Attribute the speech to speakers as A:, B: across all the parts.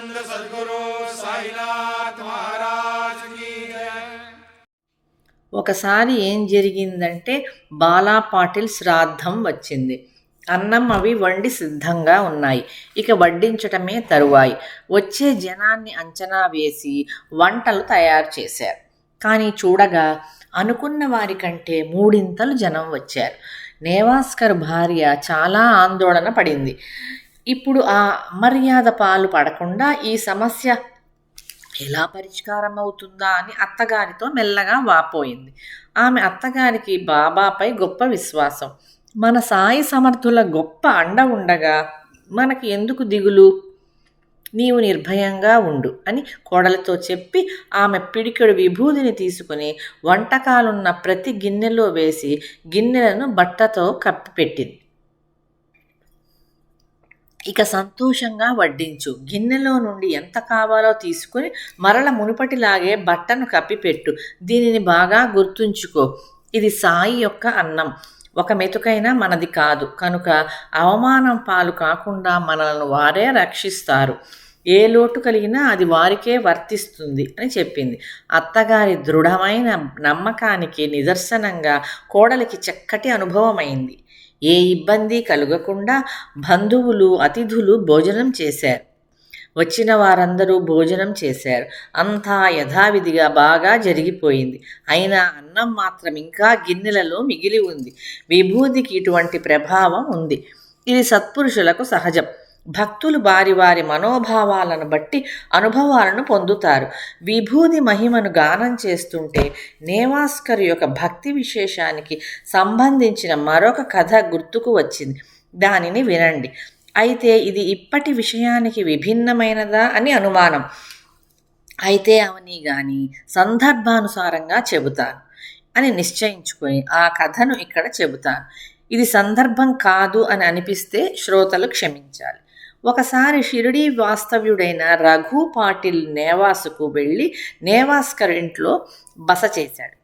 A: सच्चिदानंद सदगुरु साईनाथ महाराज की जय
B: ఒకసారి ఏం జరిగిందంటే బాలా పాటిల్ శ్రాద్ధం వచ్చింది అన్నం అవి వండి సిద్ధంగా ఉన్నాయి ఇక వడ్డించటమే తరువాయి వచ్చే జనాన్ని అంచనా వేసి వంటలు తయారు చేశారు కానీ చూడగా అనుకున్న వారి కంటే మూడింతలు జనం వచ్చారు నేవాస్కర్ భార్య చాలా ఆందోళన పడింది ఇప్పుడు ఆ అమర్యాద పాలు పడకుండా ఈ సమస్య ఎలా పరిష్కారం అవుతుందా అని అత్తగారితో మెల్లగా వాపోయింది. ఆమె అత్తగారికి బాబాపై గొప్ప విశ్వాసం. మన సాయి సమర్థుల గొప్ప అండ ఉండగా మనకి ఎందుకు దిగులు? నీవు నిర్భయంగా ఉండు అని కోడలతో చెప్పి ఆమె పిడికెడు విభూదిని తీసుకుని వంటకాలున్న ప్రతి గిన్నెలో వేసి గిన్నెలను బట్టతో కప్పిపెట్టింది. ఇక సంతోషంగా వడ్డించు. గిన్నెలో నుండి ఎంత కావాలో తీసుకుని మరల మునుపటిలాగే బట్టను కప్పిపెట్టు. దీనిని బాగా గుర్తుంచుకో. ఇది సాయి యొక్క అన్నం. ఒక మెతుకైనా మనది కాదు. కనుక అవమానం పాలు కాకుండా మనల్ని వారే రక్షిస్తారు. ఏ లోటు కలిగినా అది వారికే వర్తిస్తుంది అని చెప్పింది. అత్తగారి దృఢమైన నమ్మకానికి నిదర్శనంగా కోడలికి చక్కటి అనుభవమైంది. ఏ ఇబ్బంది కలగకుండా బంధువులు అతిథులు భోజనం చేశారు. వచ్చిన వారందరూ భోజనం చేశారు. అంతా యథావిధిగా బాగా జరిగిపోయింది. అయినా అన్నం మాత్రం ఇంకా గిన్నెలలో మిగిలి ఉంది. విభూతికి ఇటువంటి ప్రభావం ఉంది. ఇది సత్పురుషులకు సహజం. భక్తులు వారి వారి మనోభావాలను బట్టి అనుభవాలను పొందుతారు. విభూది మహిమను గానం చేస్తుంటే నేవాస్కర్ యొక్క భక్తి విశేషానికి సంబంధించిన మరొక కథ గుర్తుకు వచ్చింది. దానిని వినండి. అయితే ఇది ఇప్పటి విషయానికి విభిన్నమైనదా అని అనుమానం. అయితే అవని గాని సందర్భానుసారంగా చెబుతాను అని నిశ్చయించుకొని ఆ కథను ఇక్కడ చెబుతాను. ఇది సందర్భం కాదు అని అనిపిస్తే శ్రోతలు క్షమించాలి. ఒకసారి షిరిడీ వాస్తవ్యుడైన రఘు పాటిల్ నేవాసుకు వెళ్ళి నేవాస్కర్ ఇంట్లో బస చేశాడు.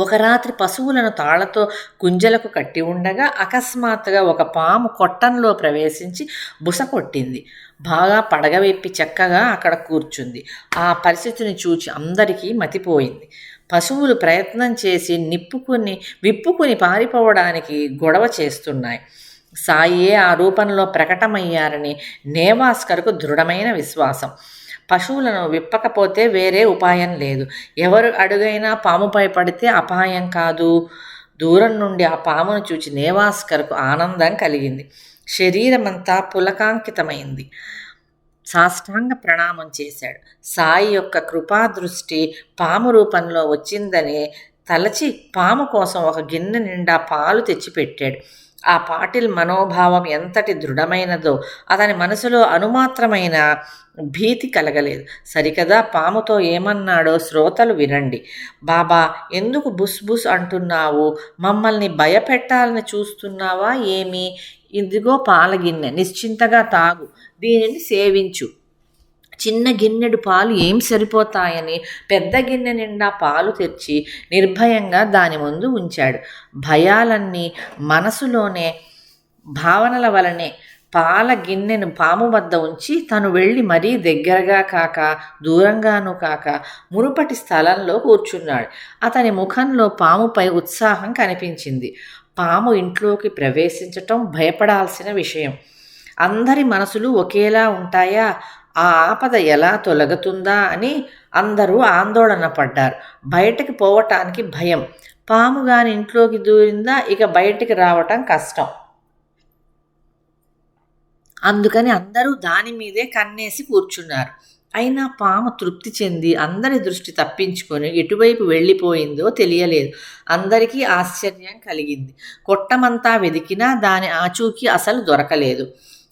B: ఒక రాత్రి పశువులను తాళ్ళతో కుంజలకు కట్టి ఉండగా అకస్మాత్తుగా ఒక పాము కొట్టంలో ప్రవేశించి బుస కొట్టింది. బాగా పడగవెప్పి చక్కగా అక్కడ కూర్చుంది. ఆ పరిస్థితిని చూచి అందరికీ మతిపోయింది. పశువులు ప్రయత్నం చేసి నిప్పుకుని విప్పుకుని పారిపోవడానికి గొడవ చేస్తున్నాయి. సాయే ఆ రూపంలో ప్రకటమయ్యారని నేవాస్కర్కు దృఢమైన విశ్వాసం. పశువులను విప్పకపోతే వేరే ఉపాయం లేదు. ఎవరు అడుగైనా పాముపై పడితే అపాయం కాదు. దూరం నుండి ఆ పామును చూచి నేవాస్కర్కు ఆనందం కలిగింది. శరీరమంతా పులకాంకితమైంది. సాష్టాంగ ప్రణామం చేశాడు. సాయి యొక్క కృపా దృష్టి పాము రూపంలో వచ్చిందని తలచి పాము కోసం ఒక గిన్నె నిండా పాలు తెచ్చిపెట్టాడు. ఆ పాటిల్ మనోభావం ఎంతటి దృఢమైనదో అతని మనసులో అనుమాత్రమైన భీతి కలగలేదు. సరికదా పాముతో ఏమన్నాడో శ్రోతలు వినండి. బాబా ఎందుకు బుస్ బుస్ అంటున్నావు? మమ్మల్ని భయపెట్టాలని చూస్తున్నావా ఏమి? ఇదిగో పాలగిన్నె నిశ్చింతగా తాగు. దీనిని సేవించు. చిన్న గిన్నెడు పాలు ఏం సరిపోతాయని పెద్ద గిన్నె నిండా పాలు తెచ్చి నిర్భయంగా దాని ముందు ఉంచాడు. భయాలన్నీ మనసులోనే భావనల వలనే పాల గిన్నెను పాము వద్ద ఉంచి తను వెళ్ళి మరీ దగ్గరగా కాక దూరంగాను కాక మునుపటి స్థలంలో కూర్చున్నాడు. అతని ముఖంలో పాముపై ఉత్సాహం కనిపించింది. పాము ఇంట్లోకి ప్రవేశించటం భయపడాల్సిన విషయం. అందరి మనసులు ఒకేలా ఉంటాయా? ఆ ఆపద ఎలా తొలగుతుందా అని అందరూ ఆందోళన పడ్డారు. బయటకు పోవటానికి భయం. పాము గాని ఇంట్లోకి దూరిందా ఇక బయటికి రావటం కష్టం. అందుకని అందరూ దాని మీదే కన్నేసి కూర్చున్నారు. అయినా పాము తృప్తి చెంది అందరి దృష్టి తప్పించుకొని ఎటువైపు వెళ్ళిపోయిందో తెలియలేదు. అందరికీ ఆశ్చర్యం కలిగింది. కొట్టమంతా వెదికినా దాని ఆచూకీ అసలు దొరకలేదు.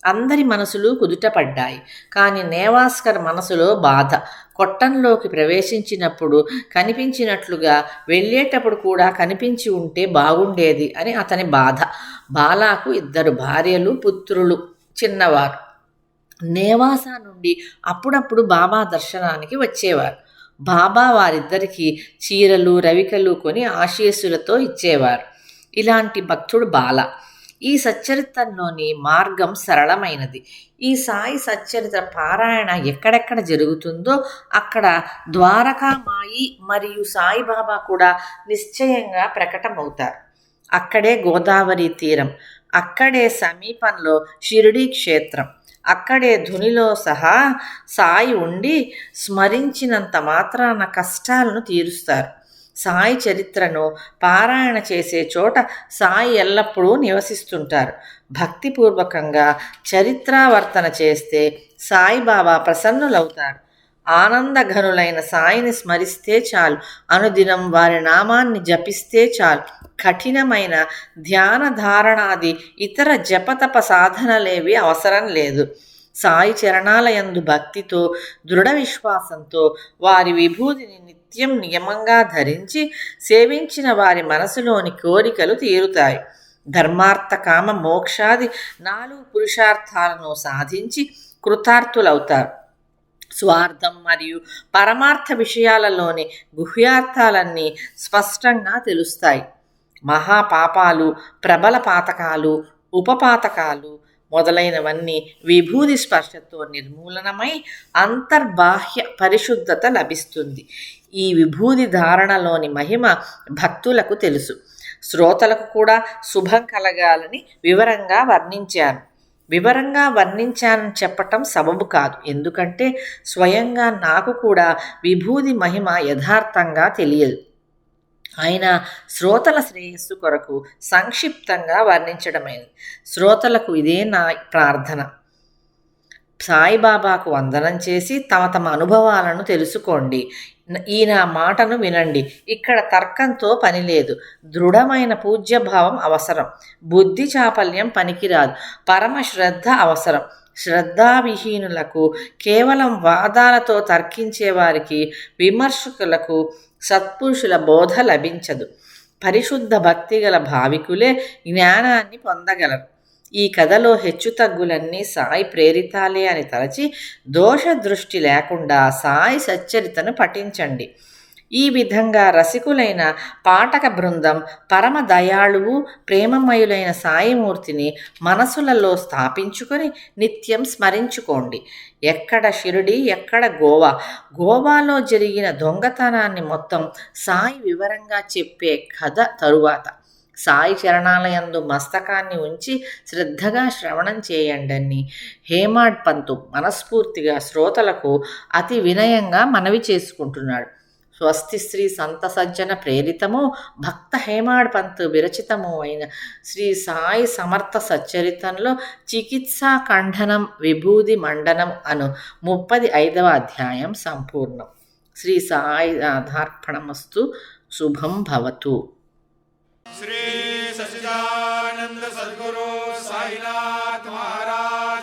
B: అందరి మనసులు కుదుటపడ్డాయి. కానీ నేవాస్కర్ మనసులో బాధ. కొట్టంలోకి ప్రవేశించినప్పుడు కనిపించినట్లుగా వెళ్ళేటప్పుడు కూడా కనిపించి ఉంటే బాగుండేది అని అతని బాధ. బాలాకు ఇద్దరు భార్యలు పుత్రులు చిన్నవారు. నేవాసా నుండి అప్పుడప్పుడు బాబా దర్శనానికి వచ్చేవారు. బాబా వారిద్దరికీ చీరలు రవికలు కొని ఆశీస్సులతో ఇచ్చేవారు. ఇలాంటి భక్తుడు బాల. ఈ సచ్చరితంలోని మార్గం సరళమైనది. ఈ సాయి సచ్చరిత పారాయణ ఎక్కడెక్కడ జరుగుతుందో అక్కడ ద్వారకామాయి మరియు సాయిబాబా కూడా నిశ్చయంగా ప్రకటమవుతారు. అక్కడే గోదావరి తీరం అక్కడే సమీపంలో షిరిడీ క్షేత్రం అక్కడే ధునిలో సహా సాయి ఉండి స్మరించినంత మాత్రాన కష్టాలను తీరుస్తారు. సాయి చరిత్రను పారాయణ చేసే చోట సాయి ఎల్లప్పుడూ నివసిస్తుంటారు. భక్తిపూర్వకంగా చరిత్రావర్తన చేస్తే సాయిబాబా ప్రసన్నులవుతారు ఆనందఘనులైన సాయిని స్మరిస్తే చాలు. అనుదినం వారి నామాన్ని జపిస్తే చాలు. కఠినమైన ధ్యాన ధారణాది ఇతర జపతప సాధనలేవి అవసరం లేదు. సాయి చరణాలయందు భక్తితో దృఢ విశ్వాసంతో వారి విభూతిని నిత్యం నియమంగా ధరించి సేవించిన వారి మనసులోని కోరికలు తీరుతాయి. ధర్మార్థ కామ మోక్షాది నాలుగు పురుషార్థాలను సాధించి కృతార్థులవుతారు. స్వార్థం మరియు పరమార్థ విషయాలలోని గుహ్యార్థాలన్నీ స్పష్టంగా తెలుస్తాయి. మహాపాపాలు ప్రబల పాతకాలు ఉపపాతకాలు మొదలైనవన్నీ విభూది స్పర్శతో నిర్మూలనమై అంతర్బాహ్య పరిశుద్ధత లభిస్తుంది. ఈ విభూది ధారణలోని మహిమ భక్తులకు తెలుసు. శ్రోతలకు కూడా శుభం కలగాలని వివరంగా వర్ణించాను. వివరంగా వర్ణించానని చెప్పటం సబబు కాదు. ఎందుకంటే స్వయంగా నాకు కూడా విభూది మహిమ యథార్థంగా తెలియదు. అయినా శ్రోతల శ్రేయస్సు కొరకు సంక్షిప్తంగా వర్ణించడమైనది శ్రోతలకు ఇదే నా ప్రార్థన. సాయిబాబాకు వందనం చేసి తమ తమ అనుభవాలను తెలుసుకోండి. ఈ నా మాటను వినండి. ఇక్కడ తర్కంతో పని లేదు. దృఢమైన పూజ్యభావం అవసరం. బుద్ధి చాపల్యం పనికిరాదు. పరమ శ్రద్ధ అవసరం. శ్రద్ధావిహీనులకు కేవలం వాదాలతో తర్కించే వారికి విమర్శకులకు సత్పురుషుల బోధ లభించదు. పరిశుద్ధ భక్తి గల భావికులే జ్ఞానాన్ని పొందగలరు. ఈ కథలో హెచ్చుతగ్గులన్నీ సాయి ప్రేరితాలే అని తలచి దోష దృష్టి లేకుండా సాయి సచ్చరితను పఠించండి. ఈ విధంగా రసికులైన పాఠక బృందం పరమ దయాళువు ప్రేమమయులైన సాయిమూర్తిని మనసులలో స్థాపించుకొని నిత్యం స్మరించుకోండి. ఎక్కడ షిరిడి ఎక్కడ గోవా? గోవాలో జరిగిన దొంగతనాన్ని మొత్తం సాయి వివరంగా చెప్పే కథ తరువాత. సాయి చరణాలయందు మస్తకాన్ని ఉంచి శ్రద్ధగా శ్రవణం చేయండని హేమాడ్ పంతు మనస్ఫూర్తిగా శ్రోతలకు అతి వినయంగా మనవి చేసుకుంటున్నాడు. స్వస్తి శ్రీ సంత సజ్జన ప్రేరితము భక్త హేమాడ్ పంత్ విరచితము అయిన శ్రీ సాయి సమర్థ సచ్చరితంలో చికిత్సా ఖండనం విభూది మండనం అను ముప్పది ఐదవ అధ్యాయం సంపూర్ణం. శ్రీ సాయి ఆధార్పణమస్తు శుభం భవతు.
A: శ్రీ సచిదానంద సద్గురు సాయినాథ్ మహారాజ్.